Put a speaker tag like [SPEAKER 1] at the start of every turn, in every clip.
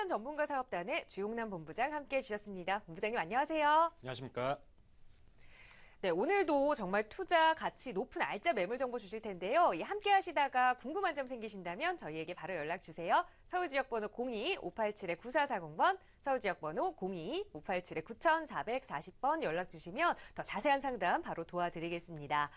[SPEAKER 1] 부동산 전문가 사업단의 주용남 본부장 함께 해주셨습니다. 본부장님 안녕하세요.
[SPEAKER 2] 안녕하십니까.
[SPEAKER 1] 네, 오늘도 정말 투자 가치 높은 알짜 매물 정보 주실 텐데요. 이 함께 하시다가 궁금한 점 생기신다면 저희에게 바로 연락 주세요. 서울 지역 번호 02-587-9440번, 서울 지역 번호 02-587-9440번 연락 주시면 더 자세한 상담 바로 도와드리겠습니다.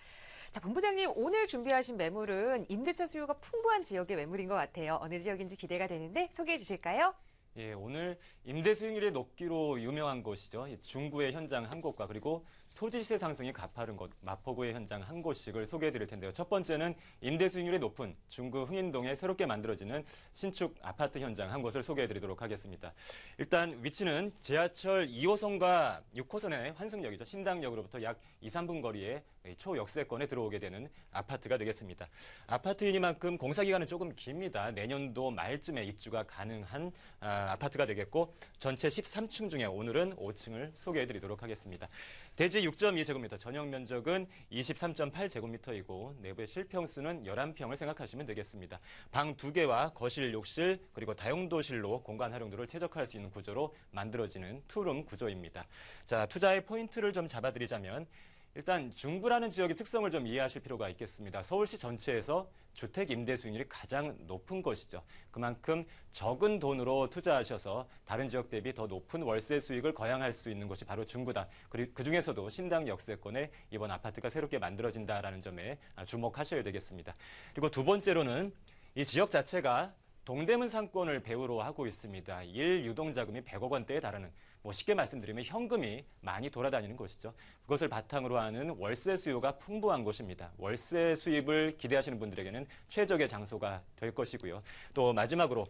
[SPEAKER 1] 자, 본부장님 오늘 준비하신 매물은 임대차 수요가 풍부한 지역의 매물인 것 같아요. 어느 지역인지 기대가 되는데 소개해 주실까요?
[SPEAKER 2] 예, 오늘 임대 수익률이 높기로 유명한 곳이죠. 이 중구의 현장 한 곳과 그리고 토지 시세 상승이 가파른 곳, 마포구의 현장 한 곳씩을 소개해 드릴 텐데요. 첫 번째는 임대 수익률이 높은 중구 흥인동에 새롭게 만들어지는 신축 아파트 현장 한 곳을 소개해 드리도록 하겠습니다. 일단 위치는 지하철 2호선과 6호선의 환승역이죠. 신당역으로부터 약 2, 3분 거리에 초역세권에 들어오게 되는 아파트가 되겠습니다. 아파트이니만큼 공사 기간은 조금 깁니다. 내년도 말쯤에 입주가 가능한 아, 아파트가 되겠고 전체 13층 중에 오늘은 5층을 소개해 드리도록 하겠습니다. 대지 6.2제곱미터, 전용 면적은 23.8제곱미터이고 내부의 실평수는 11평을 생각하시면 되겠습니다. 방 2개와 거실, 욕실, 그리고 다용도실로 공간 활용도를 최적화할 수 있는 구조로 만들어지는 투룸 구조입니다. 자, 투자의 포인트를 좀 잡아드리자면 일단 중구라는 지역의 특성을 좀 이해하실 필요가 있겠습니다. 서울시 전체에서 주택 임대 수익률이 가장 높은 것이죠. 그만큼 적은 돈으로 투자하셔서 다른 지역 대비 더 높은 월세 수익을 거양할 수 있는 곳이 바로 중구다. 그리고 그 중에서도 신당 역세권에 이번 아파트가 새롭게 만들어진다라는 점에 주목하셔야 되겠습니다. 그리고 두 번째로는 이 지역 자체가 동대문 상권을 배후로 하고 있습니다. 1 유동 자금이 100억 원대에 달하는 뭐 쉽게 말씀드리면 현금이 많이 돌아다니는 곳이죠. 그것을 바탕으로 하는 월세 수요가 풍부한 곳입니다. 월세 수입을 기대하시는 분들에게는 최적의 장소가 될 것이고요. 또 마지막으로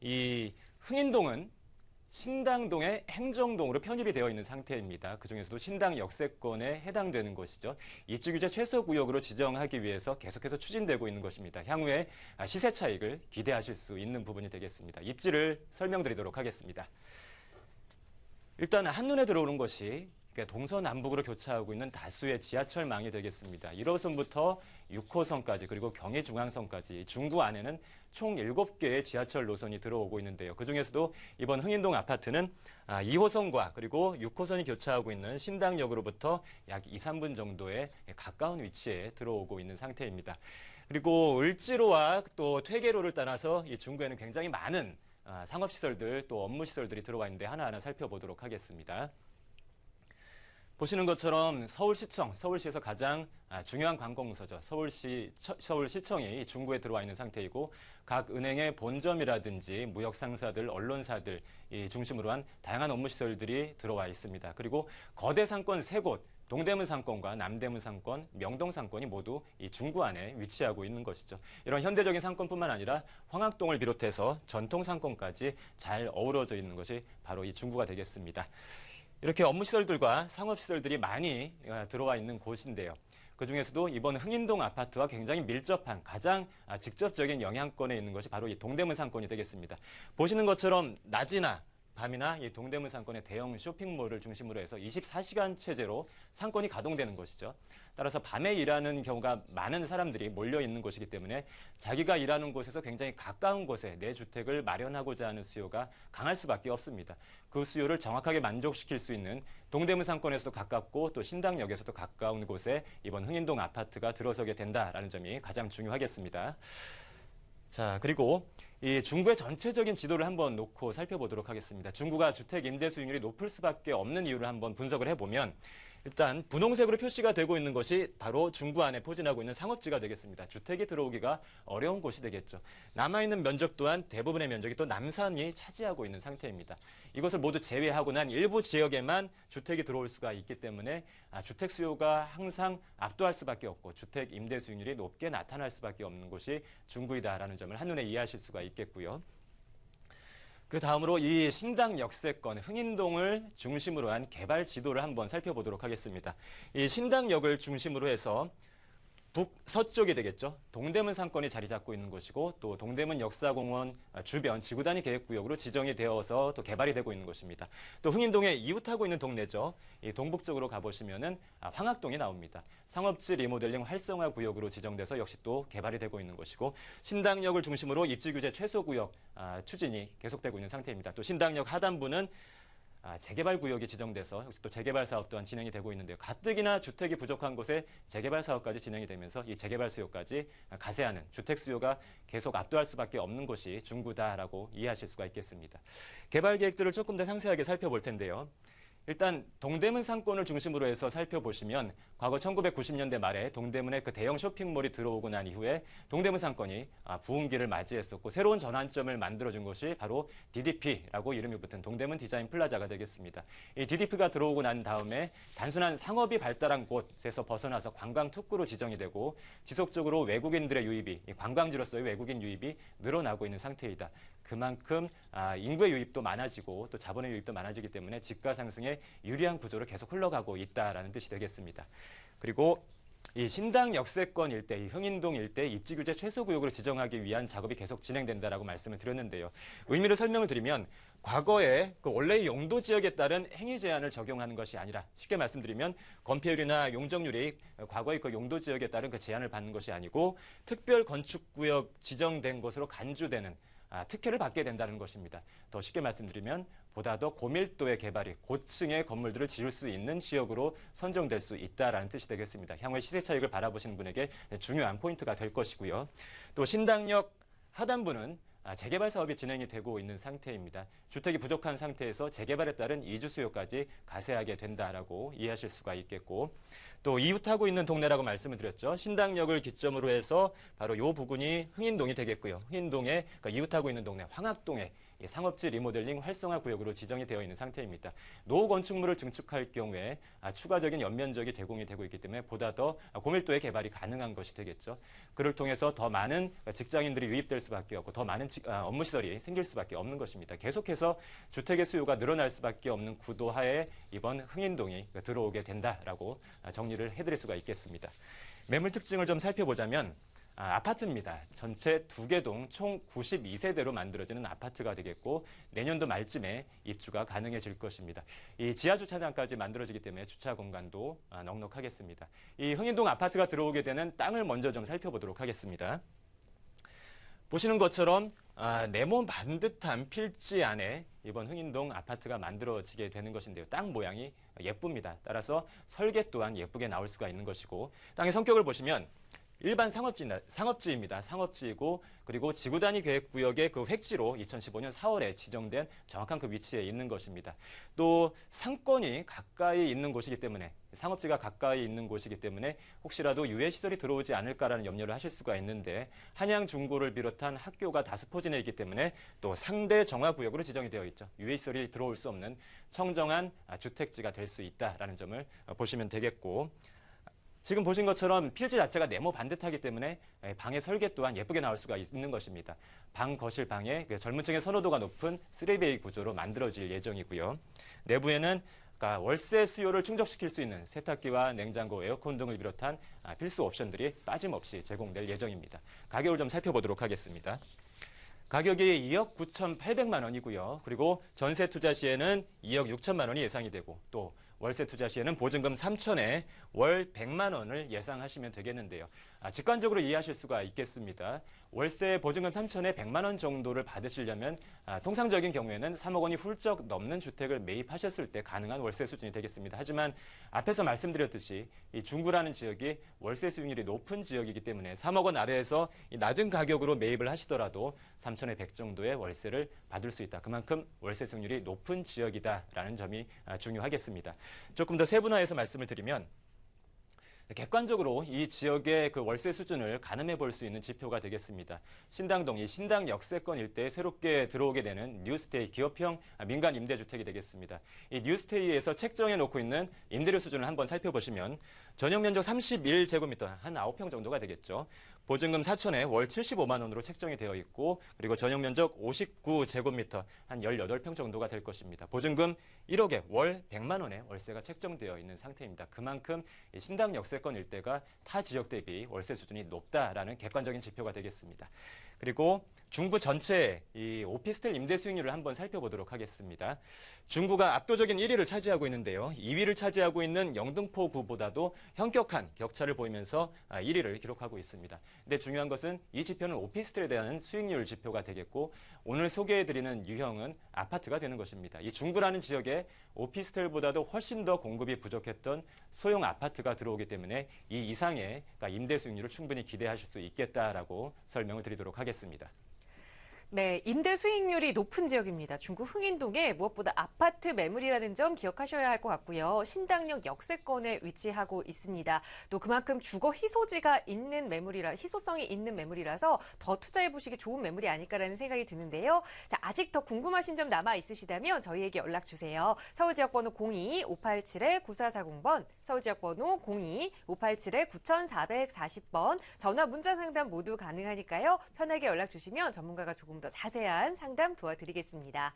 [SPEAKER 2] 이 흥인동은 신당동의 행정동으로 편입이 되어 있는 상태입니다. 그중에서도 신당 역세권에 해당되는 것이죠. 입주규제 최소 구역으로 지정하기 위해서 계속해서 추진되고 있는 것입니다. 향후에 시세 차익을 기대하실 수 있는 부분이 되겠습니다. 입지를 설명드리도록 하겠습니다. 일단 한눈에 들어오는 것이 동서남북으로 교차하고 있는 다수의 지하철망이 되겠습니다. 1호선부터 6호선까지 그리고 경의중앙선까지 중구 안에는 총 7개의 지하철 노선이 들어오고 있는데요. 그중에서도 이번 흥인동 아파트는 2호선과 그리고 6호선이 교차하고 있는 신당역으로부터 약 2, 3분 정도의 가까운 위치에 들어오고 있는 상태입니다. 그리고 을지로와 또 퇴계로를 따라서 이 중구에는 굉장히 많은 상업시설들 또 업무시설들이 들어와 있는데 하나하나 살펴보도록 하겠습니다. 보시는 것처럼 서울시청, 서울시에서 가장 중요한 관공서죠. 서울시, 서울시청이 중구에 들어와 있는 상태이고 각 은행의 본점이라든지 무역 상사들, 언론사들 중심으로 한 다양한 업무 시설들이 들어와 있습니다. 그리고 거대 상권 세 곳, 동대문 상권과 남대문 상권, 명동 상권이 모두 이 중구 안에 위치하고 있는 것이죠. 이런 현대적인 상권뿐만 아니라 황학동을 비롯해서 전통 상권까지 잘 어우러져 있는 것이 바로 이 중구가 되겠습니다. 이렇게 업무시설들과 상업시설들이 많이 어, 들어와 있는 곳인데요. 그 중에서도 이번 흥인동 아파트와 굉장히 밀접한 가장 아, 직접적인 영향권에 있는 것이 바로 이 동대문 상권이 되겠습니다. 보시는 것처럼 낮이나 밤이나 이 동대문 상권의 대형 쇼핑몰을 중심으로 해서 24시간 체제로 상권이 가동되는 것이죠. 따라서 밤에 일하는 경우가 많은 사람들이 몰려 있는 곳이기 때문에 자기가 일하는 곳에서 굉장히 가까운 곳에 내 주택을 마련하고자 하는 수요가 강할 수밖에 없습니다. 그 수요를 정확하게 만족시킬 수 있는 동대문 상권에서도 가깝고 또 신당역에서도 가까운 곳에 이번 흥인동 아파트가 들어서게 된다라는 점이 가장 중요하겠습니다. 자, 그리고 이 중국의 전체적인 지도를 한번 놓고 살펴보도록 하겠습니다. 중국가 주택 임대 수익률이 높을 수밖에 없는 이유를 한번 분석을 해보면 일단 분홍색으로 표시가 되고 있는 것이 바로 중구 안에 포진하고 있는 상업지가 되겠습니다. 주택이 들어오기가 어려운 곳이 되겠죠. 남아있는 면적 또한 대부분의 면적이 또 남산이 차지하고 있는 상태입니다. 이것을 모두 제외하고 난 일부 지역에만 주택이 들어올 수가 있기 때문에 아, 주택 수요가 항상 압도할 수밖에 없고 주택 임대 수익률이 높게 나타날 수밖에 없는 곳이 중구이다라는 점을 한눈에 이해하실 수가 있겠고요. 그 다음으로 이 신당 역세권 흥인동을 중심으로 한 개발 지도를 한번 살펴보도록 하겠습니다. 이 신당역을 중심으로 해서 북서쪽이 되겠죠. 동대문 상권이 자리 잡고 있는 곳이고 또 동대문 역사공원 주변 지구단위 계획구역으로 지정이 되어서 또 개발이 되고 있는 곳입니다. 또 흥인동에 이웃하고 있는 동네죠. 이 동북쪽으로 가보시면은 아, 황학동이 나옵니다. 상업지 리모델링 활성화 구역으로 지정돼서 역시 또 개발이 되고 있는 곳이고 신당역을 중심으로 입지 규제 최소 구역 아, 추진이 계속되고 있는 상태입니다. 또 신당역 하단부는 아, 재개발 구역이 지정돼서 역시 또 재개발 사업 또한 진행이 되고 있는데요. 가뜩이나 주택이 부족한 곳에 재개발 사업까지 진행이 되면서 이 재개발 수요까지 가세하는 주택 수요가 계속 압도할 수밖에 없는 곳이 중구다라고 이해하실 수가 있겠습니다. 개발 계획들을 조금 더 상세하게 살펴볼 텐데요. 일단 동대문 상권을 중심으로 해서 살펴보시면 과거 1990년대 말에 동대문에 그 대형 쇼핑몰이 들어오고 난 이후에 동대문 상권이 아, 부흥기를 맞이했었고 새로운 전환점을 만들어준 것이 바로 DDP라고 이름이 붙은 동대문 디자인 플라자가 되겠습니다. 이 DDP가 들어오고 난 다음에 단순한 상업이 발달한 곳에서 벗어나서 관광 특구로 지정이 되고 지속적으로 외국인들의 유입이 이 관광지로서의 외국인 유입이 늘어나고 있는 상태이다. 그만큼 아, 인구의 유입도 많아지고 또 자본의 유입도 많아지기 때문에 집가 상승에 유리한 구조로 계속 흘러가고 있다라는 뜻이 되겠습니다. 그리고 이 신당 역세권 일대, 이 흥인동 일대 입지 규제 최소 구역으로 지정하기 위한 작업이 계속 진행된다라고 말씀을 드렸는데요. 의미를 설명을 드리면 과거에 그 원래의 용도 지역에 따른 행위 제한을 적용하는 것이 아니라 쉽게 말씀드리면 건폐율이나 용적률이 과거의 그 용도 지역에 따른 그 제한을 받는 것이 아니고 특별 건축 구역 지정된 것으로 간주되는 아, 특혜를 받게 된다는 것입니다. 더 쉽게 말씀드리면 보다 더 고밀도의 개발이 고층의 건물들을 지을 수 있는 지역으로 선정될 수 있다라는 뜻이 되겠습니다. 향후의 시세 차익을 바라보시는 분에게 중요한 포인트가 될 것이고요. 또 신당역 하단부는 아, 재개발 사업이 진행이 되고 있는 상태입니다. 주택이 부족한 상태에서 재개발에 따른 이주 수요까지 가세하게 된다라고 이해하실 수가 있겠고 또 이웃하고 있는 동네라고 말씀을 드렸죠. 신당역을 기점으로 해서 바로 이 부근이 흥인동이 되겠고요. 흥인동에 그러니까 이웃하고 있는 동네 황학동에 이 상업지 리모델링 활성화 구역으로 지정이 되어 있는 상태입니다. 노후 건축물을 증축할 경우에 아, 추가적인 연면적이 제공이 되고 있기 때문에 보다 더 고밀도의 개발이 가능한 것이 되겠죠. 그를 통해서 더 많은 직장인들이 유입될 수밖에 없고 더 많은 직- 아, 업무 시설이 생길 수밖에 없는 것입니다. 계속해서 주택의 수요가 늘어날 수밖에 없는 구도 하에 이번 흥인동이 들어오게 된다라고 아, 정리를 해드릴 수가 있겠습니다. 매물 특징을 좀 살펴보자면 아, 아파트입니다. 전체 두 개 동 총 92세대로 만들어지는 아파트가 되겠고 내년도 말쯤에 입주가 가능해질 것입니다. 이 지하 주차장까지 만들어지기 때문에 주차 공간도 아, 넉넉하겠습니다. 이 흥인동 아파트가 들어오게 되는 땅을 먼저 좀 살펴보도록 하겠습니다. 보시는 것처럼 아, 네모 반듯한 필지 안에 이번 흥인동 아파트가 만들어지게 되는 것인데요. 땅 모양이 예쁩니다. 따라서 설계 또한 예쁘게 나올 수가 있는 것이고 땅의 성격을 보시면 일반 상업지, 상업지입니다. 상업지이고 그리고 지구 단위 계획 구역의 그 획지로 2015년 4월에 지정된 정확한 그 위치에 있는 것입니다. 또 상권이 가까이 있는 곳이기 때문에 상업지가 가까이 있는 곳이기 때문에 혹시라도 유해 시설이 들어오지 않을까라는 염려를 하실 수가 있는데 한양 중고를 비롯한 학교가 다수 포진해 있기 때문에 또 상대 정화 구역으로 지정이 되어 있죠. 유해 시설이 들어올 수 없는 청정한 아, 주택지가 될 수 있다라는 점을 어, 보시면 되겠고 지금 보신 것처럼 필지 자체가 네모 반듯하기 때문에 예, 방의 설계 또한 예쁘게 나올 수가 있는 것입니다. 방, 거실, 방에 그 젊은 층의 선호도가 높은 3베이 구조로 만들어질 예정이고요. 내부에는 그러니까 월세 수요를 충족시킬 수 있는 세탁기와 냉장고, 에어컨 등을 비롯한 아, 필수 옵션들이 빠짐없이 제공될 예정입니다. 가격을 좀 살펴보도록 하겠습니다. 가격이 2억 9,800만 원이고요. 그리고 전세 투자 시에는 2억 6천만 원이 예상이 되고 또 월세 투자 시에는 보증금 3천에 월 100만 원을 예상하시면 되겠는데요. 아, 직관적으로 이해하실 수가 있겠습니다. 월세 보증금 3천에 100만 원 정도를 받으시려면 아, 통상적인 경우에는 3억 원이 훌쩍 넘는 주택을 매입하셨을 때 가능한 월세 수준이 되겠습니다. 하지만 앞에서 말씀드렸듯이 이 중구라는 지역이 월세 수익률이 높은 지역이기 때문에 3억 원 아래에서 이 낮은 가격으로 매입을 하시더라도 3천에 100 정도의 월세를 받을 수 있다. 그만큼 월세 수익률이 높은 지역이다라는 점이 아, 중요하겠습니다. 조금 더 세분화해서 말씀을 드리면 객관적으로 이 지역의 그 월세 수준을 가늠해 볼 수 있는 지표가 되겠습니다. 신당동, 이 신당 역세권 일대에 새롭게 들어오게 되는 뉴스테이 기업형 민간 임대주택이 되겠습니다. 이 뉴스테이에서 책정해 놓고 있는 임대료 수준을 한번 살펴보시면 전용 면적 31제곱미터, 한 9평 정도가 되겠죠. 보증금 4천에 월 75만 원으로 책정이 되어 있고 그리고 전용 면적 59제곱미터 한 18평 정도가 될 것입니다. 보증금 1억에 월 100만 원의 월세가 책정되어 있는 상태입니다. 그만큼 이 신당 역세권 일대가 타 지역 대비 월세 수준이 높다라는 객관적인 지표가 되겠습니다. 그리고 중구 전체의 이 오피스텔 임대 수익률을 한번 살펴보도록 하겠습니다. 중구가 압도적인 1위를 차지하고 있는데요. 2위를 차지하고 있는 영등포구보다도 현격한 격차를 보이면서 1위를 기록하고 있습니다. 근데 중요한 것은 이 지표는 오피스텔에 대한 수익률 지표가 되겠고 오늘 소개해드리는 유형은 아파트가 되는 것입니다. 이 중구라는 지역에 오피스텔보다도 훨씬 더 공급이 부족했던 소형 아파트가 들어오기 때문에 이 이상의 그러니까 임대 수익률을 충분히 기대하실 수 있겠다라고 설명을 드리도록 하겠습니다.
[SPEAKER 1] 네, 임대 수익률이 높은 지역입니다. 중구 흥인동에 무엇보다 아파트 매물이라는 점 기억하셔야 할 것 같고요. 신당역 역세권에 위치하고 있습니다. 또 그만큼 주거 희소지가 있는 매물이라 희소성이 있는 매물이라서 더 투자해 보시기 좋은 매물이 아닐까라는 생각이 드는데요. 자, 아직 더 궁금하신 점 남아 있으시다면 저희에게 연락 주세요. 서울 지역 번호 02-587-9440번, 서울 지역 번호 02-587-9440번, 전화 문자 상담 모두 가능하니까요. 편하게 연락 주시면 전문가가 조금 더 자세한 상담 도와드리겠습니다.